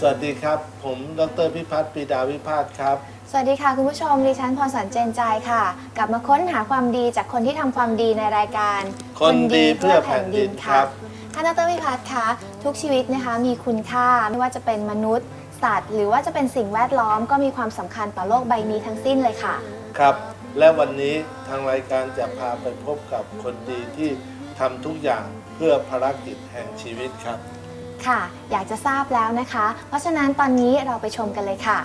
สวัสดีครับ ผมดรพิพัฒน์ปรีดาวิพาสครับ สวัสดีค่ะคุณผู้ชมดิฉันพรสันเจนใจค่ะ กลับมาค้นหาความดีจากคนที่ทำความดีในรายการคนดีเพื่อแผ่นดินครับ ท่านดรวิพัฒน์คะทุกชีวิตนะคะมีคุณค่าไม่ว่าจะเป็นมนุษย์ สัตว์ หรือว่าจะเป็นสิ่งแวดล้อมก็มีความสำคัญต่อโลกใบนี้ทั้งสิ้นเลยค่ะ ครับ และวันนี้ทางรายการจะพาไปพบกับคนดีที่ทำทุกอย่างเพื่อภารกิจแห่งชีวิตครับ ค่ะ อยากจะทราบแล้วนะคะ เพราะฉะนั้นตอนนี้เราไปชมกันเลยค่ะ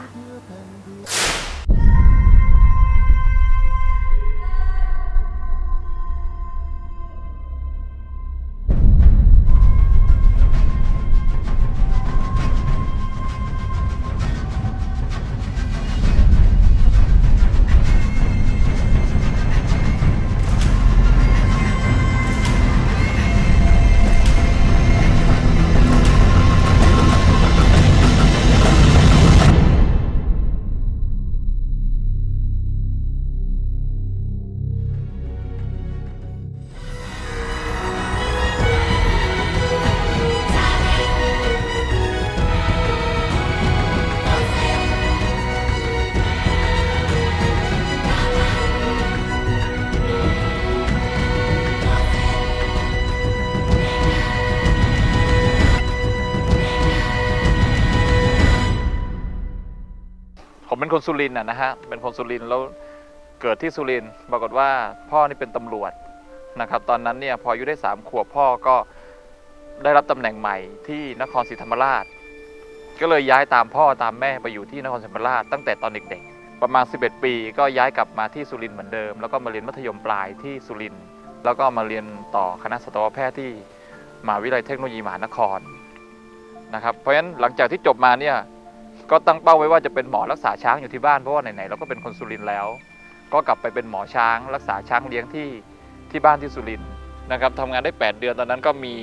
คนสุรินทร์นะนะฮะเป็นคนสุรินทร์แล้วเกิดที่สุรินทร์ปรากฏว่าพ่อนี่เป็นตำรวจนะครับ ตอนนั้นเนี่ยพออายุได้สามขวบพ่อก็ได้รับตำแหน่งใหม่ที่นครศรีธรรมราช ก็เลยย้ายตามพ่อตามแม่ไปอยู่ที่นครศรีธรรมราชตั้งแต่ตอนเด็กๆ ประมาณ 11 ปี ก็ย้ายกลับมาที่สุรินทร์เหมือนเดิม แล้วก็มาเรียนมัธยมปลายที่สุรินทร์แล้วก็มาเรียนต่อคณะสัตวแพทย์ที่มหาวิทยาลัยเทคโนโลยีมหานครนะครับเพราะฉะนั้นหลังจากที่จบมาเนี่ย ก็ตั้งเป้าไว้ว่าจะเป็นหมอรักษาช้างอยู่ที่บ้านเพราะว่าไหนๆเราก็เป็นคนสุรินทร์แล้ว ก็กลับไปเป็นหมอช้าง รักษาช้างเลี้ยงที่ที่บ้านที่สุรินทร์นะครับทำงานได้ 8 เดือนตอนนั้นก็มี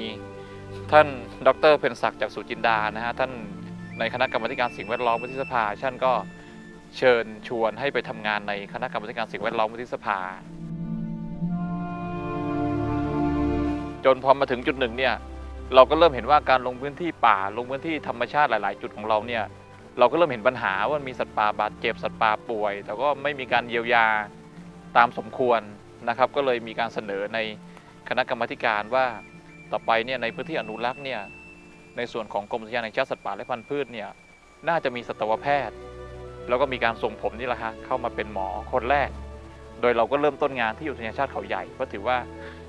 ท่านดรเพ็ญศักดิ์จากสุจินดานะฮะท่านในคณะกรรมการสิ่งแวดล้อมวุฒิสภาท่านก็เชิญชวนให้ไปทำงานในคณะกรรมการสิ่งแวดล้อมวุฒิสภา จนพอมาถึงจุดหนึ่งเนี่ยเราก็เริ่มเห็นว่าการลงพื้นที่ป่าลงพื้นที่ธรรมชาติหลาย ๆ จุดของเราเนี่ย เราก็เริ่มเห็นปัญหาว่ามีสัตว์ป่าบาดเจ็บสัตว์ป่าป่วย แต่ก็ไม่มีการเยียวยาตามสมควรนะครับ ก็เลยมีการเสนอในคณะกรรมการว่าต่อไปเนี่ยในพื้นที่อนุรักษ์เนี่ยในส่วนของกรมอุทยานแห่งชาติสัตว์ป่าและพันธุ์พืชเนี่ยน่าจะมีสัตวแพทย์ แล้วก็มีการส่งผมนี่แหละฮะเข้ามาเป็นหมอคนแรก โดยเราก็เริ่มต้นงานที่อุทยานชาติเขาใหญ่เพราะถือว่า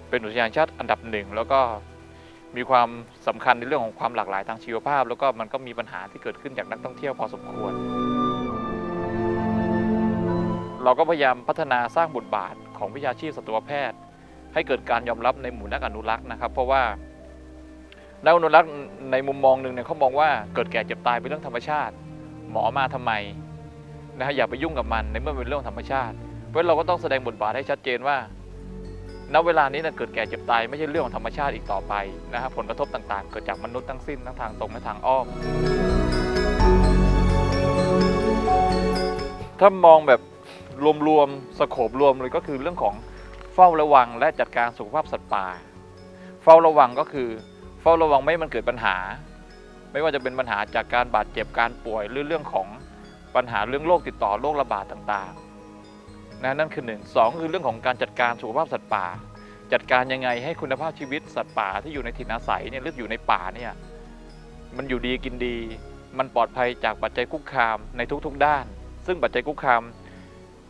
เป็นอุทยานชาติอันดับหนึ่งแล้วก็ มีความสำคัญในเรื่องของความหลากหลายทางชีวภาพ แล้วก็มันก็มีปัญหาที่เกิดขึ้นจากนักท่องเที่ยวพอสมควร เราก็พยายามพัฒนาสร้างบทบาทของวิชาชีพสัตวแพทย์ ให้เกิดการยอมรับในหมู่นักอนุรักษ์นะครับ เพราะว่านักอนุรักษ์ในมุมมองหนึ่งเนี่ยเขามองว่าเกิดแก่เจ็บตายเป็นเรื่องธรรมชาติ หมอมาทำไมนะฮะอย่าไปยุ่งกับมันในเมื่อเป็นเรื่องธรรมชาติ เพราะเราก็ต้องแสดงบทบาทให้ชัดเจนว่า ณเวลานี้นะเกิดแก่เจ็บตายไม่ใช่เรื่องของธรรมชาติอีกต่อไปนะฮะผลกระทบต่างๆ เกิดจากมนุษย์ทั้งสิ้นทั้งทางตรงและทางอ้อมถ้ามองแบบรวมๆสโคบรวมเลยก็คือเรื่องของเฝ้าระวังและจัดการสุขภาพสัตว์ป่า เฝ้าระวังก็คือเฝ้าระวังไม่ให้มันเกิดปัญหา ไม่ว่าจะเป็นปัญหาจากการบาดเจ็บการป่วยหรือเรื่องของปัญหาเรื่องโรคติดต่อโรคระบาดต่างๆ นะนั่นคือหนึ่งสองคือเรื่องของการจัดการสุขภาพสัตว์ป่า จัดการยังไงให้คุณภาพชีวิตสัตว์ป่าที่อยู่ในถิ่นอาศัยเนี่ยหรืออยู่ในป่าเนี่ยมันอยู่ดีกินดี มันปลอดภัยจากปัจจัยคุกคามในทุกๆด้าน ซึ่งปัจจัยคุกคาม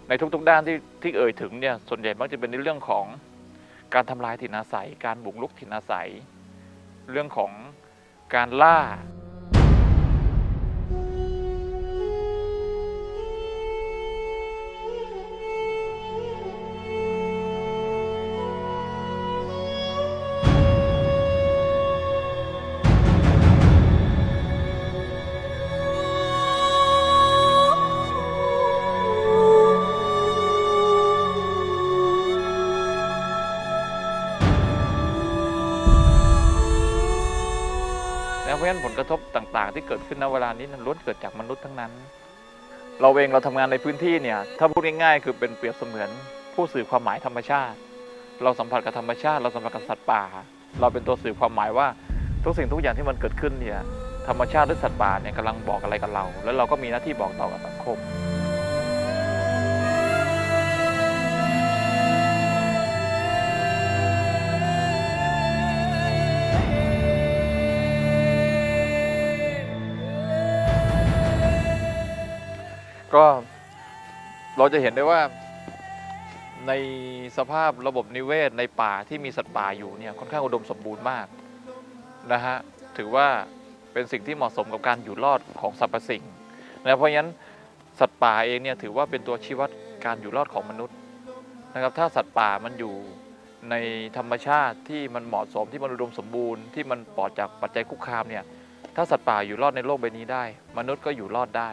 ในทุกๆด้านที่ที่เอ่ยถึงเนี่ยส่วนใหญ่มักจะเป็นในเรื่องของการทำลายถิ่นอาศัย การบุกรุกถิ่นอาศัย เรื่องของการล่า พราะฉะนั้นผลกระทบต่าง ๆ ที่เกิดขึ้นณเวลานี้นั้นล้วนเกิดจากมนุษย์ทั้งนั้น เราเองเราทำงานในพื้นที่เนี่ยถ้าพูดง่ายๆ คือเป็นเปรียบเสมือน ผู้สื่อความหมายธรรมชาติ เราสัมผัสกับธรรมชาติเราสัมผัสกับสัตว์ป่า เราเป็นตัวสื่อความหมายว่าทุกสิ่งทุกอย่างที่มันเกิดขึ้นเนี่ยธรรมชาติหรือสัตว์ป่าเนี่ยกำลังบอกอะไรกับเรา แล้วเราก็มีหน้าที่บอกต่อกับสังคม ก็เราจะเห็นได้ว่าในสภาพระบบนิเวศในป่าที่มีสัตว์ป่าอยู่เนี่ยค่อนข้างอุดมสมบูรณ์มากนะฮะถือว่าเป็นสิ่งที่เหมาะสมกับการอยู่รอดของสรรพสิ่งนะเพราะฉะนั้นสัตว์ป่าเองเนี่ยถือว่าเป็นตัวชี้วัดการอยู่รอดของมนุษย์นะครับถ้าสัตว์ป่ามันอยู่ในธรรมชาติที่มันเหมาะสมที่มันอุดมสมบูรณ์ที่มันปลอดจากปัจจัยคุกคามเนี่ยถ้าสัตว์ป่าอยู่รอดในโลกใบนี้ได้ มนุษย์ก็อยู่รอดได้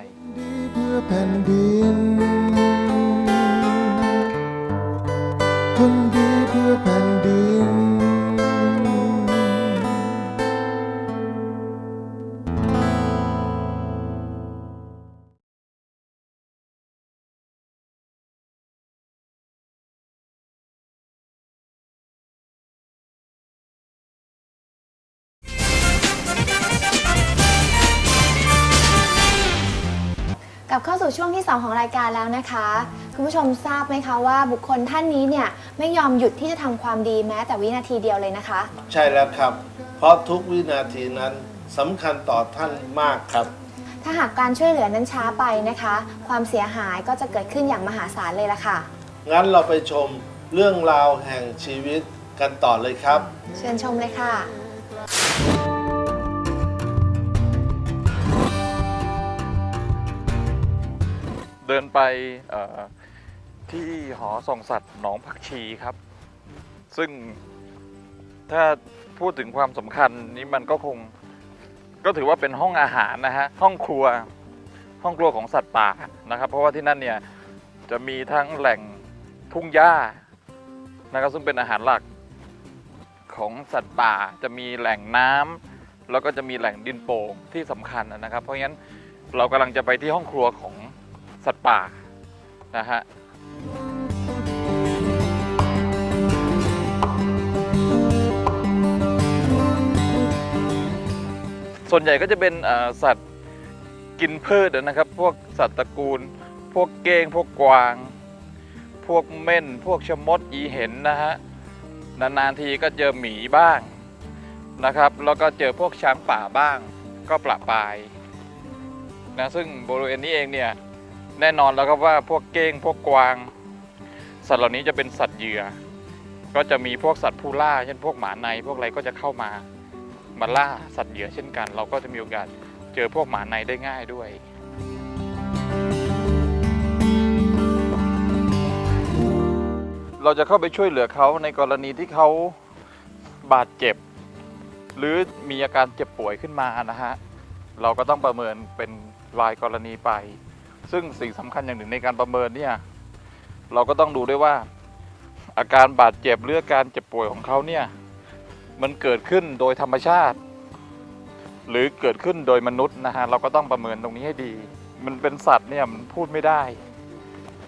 แผ่นดินคน กลับเข้าสู่ช่วงที่ 2 ของรายการแล้วนะคะ คุณผู้ชมทราบไหมคะว่าบุคคลท่านนี้เนี่ยไม่ยอมหยุดที่จะทำความดีแม้แต่วินาทีเดียวเลยนะคะ ใช่แล้วครับ เพราะทุกวินาทีนั้นสำคัญต่อท่านมากครับ ถ้าหากการช่วยเหลือนั้นช้าไปนะคะ ความเสียหายก็จะเกิดขึ้นอย่างมหาศาลเลยละค่ะ งั้นเราไปชมเรื่องราวแห่งชีวิตกันต่อเลยครับ เชิญชมเลยค่ะ เดินไปที่หอส่องสัตว์หนองผักชีครับ ซึ่งถ้าพูดถึงความสำคัญนี้มันก็คงก็ถือว่าเป็นห้องอาหารนะฮะห้องครัวห้องครัวของสัตว์ป่านะครับ เพราะว่าที่นั่นเนี่ยจะมีทั้งแหล่งทุ่งหญ้านะครับซึ่งเป็นอาหารหลักของสัตว์ป่าจะมีแหล่งน้ำแล้วก็จะมีแหล่งดินโป่งที่สำคัญนะครับ เพราะงั้นเรากำลังจะไปที่ห้องครัวของ สัตว์ป่านะฮะส่วนใหญ่ก็จะเป็นสัตว์กินพืชนะครับ พวกสัตว์ตระกูล พวกเก้ง พวกกวาง พวกเม่น พวกชมดอีเห็นนะฮะ นานๆทีก็เจอหมีบ้างนะครับ แล้วก็เจอพวกช้างป่าบ้าง ก็ประปายนะซึ่งบริเวณนี้เองเนี่ย แน่นอนแล้วครับว่าพวกเก้งพวกกวาง สัตว์เหล่านี้จะเป็นสัตว์เหยื่อ ก็จะมีพวกสัตว์ผู้ล่า เช่นพวกหมาในพวกอะไรก็จะเข้ามามาล่าสัตว์เหยื่อเช่นกัน เราก็จะมีโอกาสเจอพวกหมาในได้ง่ายด้วยเราจะเข้าไปช่วยเหลือเขาในกรณีที่เขาบาดเจ็บ หรือมีอาการเจ็บป่วยขึ้นมานะฮะ เราก็ต้องประเมินเป็นรายกรณีไป ซึ่งสิ่งสำคัญอย่างหนึ่งในการประเมินเนี่ยเราก็ต้องดูด้วยว่า อาการบาดเจ็บหรืออาการเจ็บป่วยของเขาเนี่ยมันเกิดขึ้นโดยธรรมชาติ หรือเกิดขึ้นโดยมนุษย์นะฮะเราก็ต้องประเมินตรงนี้ให้ดี มันเป็นสัตว์เนี่ยมันพูดไม่ได้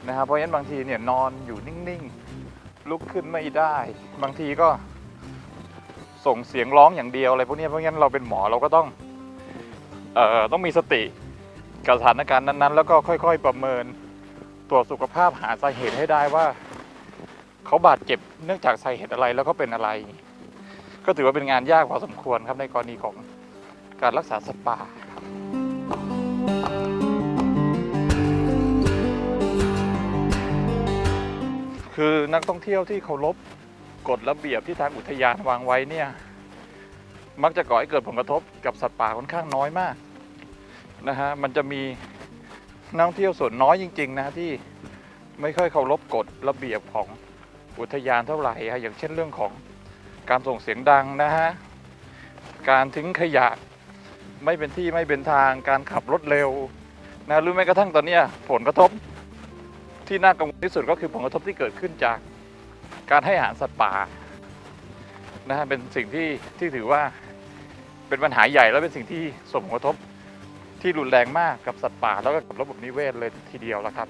นะครับเพราะฉะนั้นบางทีเนี่ยนอนอยู่นิ่งๆลุกขึ้นไม่ได้ บางทีก็ส่งเสียงร้องอย่างเดียวอะไรพวกนี้เพราะงั้นเราเป็นหมอเราก็ต้องเอ่อต้องมีสติ กับสถานการณ์นั้นๆ แล้วก็ค่อย ๆ ประเมินตรวจสุขภาพหาสาเหตุให้ได้ว่า เขาบาดเจ็บเนื่องจากสาเหตุอะไรแล้วก็เป็นอะไร ก็ถือว่าเป็นงานยากพอสมควรครับในกรณีของการรักษาสัตว์ป่าคือนักท่องเที่ยวที่เคารพกฎระเบียบที่ทางอุทยานวางไว้เนี่ย มักจะก่อให้เกิดผลกระทบกับสัตว์ป่าค่อนข้างน้อยมาก นะฮะมันจะมีนักท่องเที่ยวส่วนน้อยจริง ๆ นะที่ไม่ค่อยเคารพกฎระเบียบของอุทยานเท่าไหร่ฮะอย่างเช่นเรื่องของการส่งเสียงดังนะฮะการทิ้งขยะไม่เป็นที่ไม่เป็นทางการขับรถเร็วนะหรือแม้กระทั่งตอนนี้ผลกระทบที่น่ากังวลที่สุดก็คือผลกระทบที่เกิดขึ้นจากการให้อาหารสัตว์ป่านะฮะเป็นสิ่งที่ที่ถือว่าเป็นปัญหาใหญ่แล้วเป็นสิ่งที่ส่งผลกระทบ ที่รุนแรงมากกับสัตว์ป่าแล้วก็กับระบบนิเวศเลยทีเดียวแล้วครับ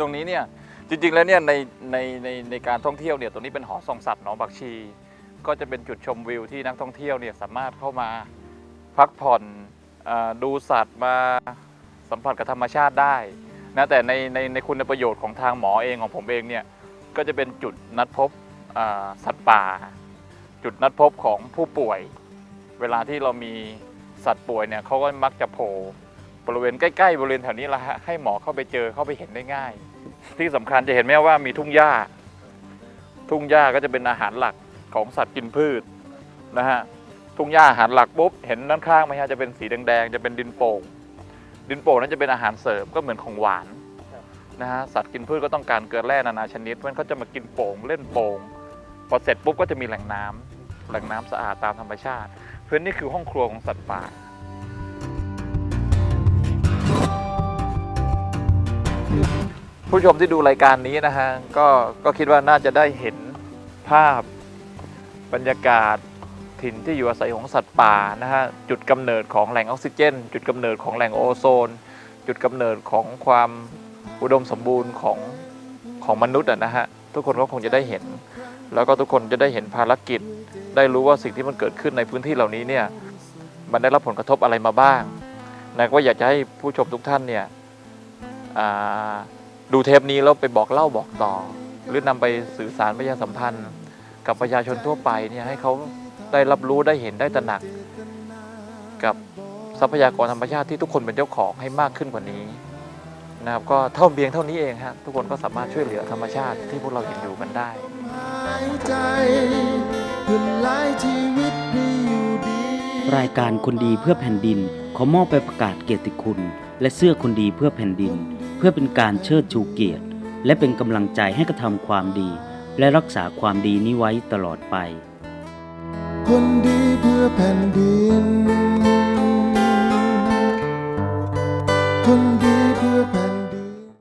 ตรงนี้เนี่ยจริงๆแล้วเนี่ยในในในในการท่องเที่ยวเนี่ยตรงนี้เป็นหอส่องสัตว์หนองบักชี ก็จะเป็นจุดชมวิวที่นักท่องเที่ยวเนี่ยสามารถเข้ามาพักผ่อนอดูสัตว์มาสัมผัสกับธรรมชาติได้นะแต่ในในในคุณประโยชน์ของทางหมอเองของผมเองเนี่ยก็จะเป็นจุดนัดพบสัตว์ป่า จุดนัดพบของผู้ป่วย เวลาที่เรามีสัตว์ป่วยเนี่ยเขาก็มักจะโผล่บริเวณใกล้ๆบริเวณแถวนี้ละฮะให้หมอเข้าไปเจอเข้าไปเห็นได้ง่าย ที่สำคัญจะเห็นไหมว่ามีทุ่งหญ้า ทุ่งหญ้าก็จะเป็นอาหารหลักของสัตว์กินพืชนะฮะทุ่งหญ้าอาหารหลักปุ๊บเห็นด้านข้างไหมฮะจะเป็นสีแดงๆจะเป็นดินโป่งดินโป่งนั้นจะเป็นอาหารเสริมก็เหมือนของหวานนะฮะสัตว์กินพืชก็ต้องการเกลือแร่นานาชนิดเพราะฉะนั้นเขาจะมากินโป่งเล่นโป่งพอเสร็จปุ๊บก็จะมีแหล่งน้ำ แหล่งน้ำสะอาดตามธรรมชาติ เพราะฉะนั้นนี่คือห้องครัวของสัตว์ป่าผู้ชมที่ดูรายการนี้นะฮะก็ก็คิดว่าน่าจะได้เห็นภาพบรรยากาศถิ่นที่อยู่อาศัยของสัตว์ป่านะฮะจุดกำเนิดของแหล่งออกซิเจน จุดกำเนิดของแหล่งโอโซน จุดกำเนิดของความอุดมสมบูรณ์ของของมนุษย์อะนะฮะทุกคนก็คงจะได้เห็น แล้วก็ทุกคนจะได้เห็นภารกิจ ได้รู้ว่าสิ่งที่มันเกิดขึ้นในพื้นที่เหล่านี้เนี่ยมันได้รับผลกระทบอะไรมาบ้างนะก็อยากจะให้ผู้ชมทุกท่านเนี่ยดูเทปนี้แล้วไปบอกเล่าบอกต่อ หรือนำไปสื่อสารประชาสัมพันธ์ กับประชาชนทั่วไปเนี่ยให้เขาได้รับรู้ได้เห็นได้ตระหนัก กับทรัพยากรธรรมชาติที่ทุกคนเป็นเจ้าของให้มากขึ้นกว่านี้นะครับก็เท่าเพียงเท่านี้เองฮะทุกคนก็สามารถช่วยเหลือธรรมชาติที่พวกเราเห็นอยู่กันได้ รายการคนดีเพื่อแผ่นดินขอมอบไปประกาศเกียรติคุณ และเสื้อคนดีเพื่อแผ่นดิน เพื่อเป็นการเชิดชูเกียรติ และเป็นกำลังใจให้กระทำความดี และรักษาความดีนี้ไว้ตลอดไป คนดีเพื่อแผ่นดิ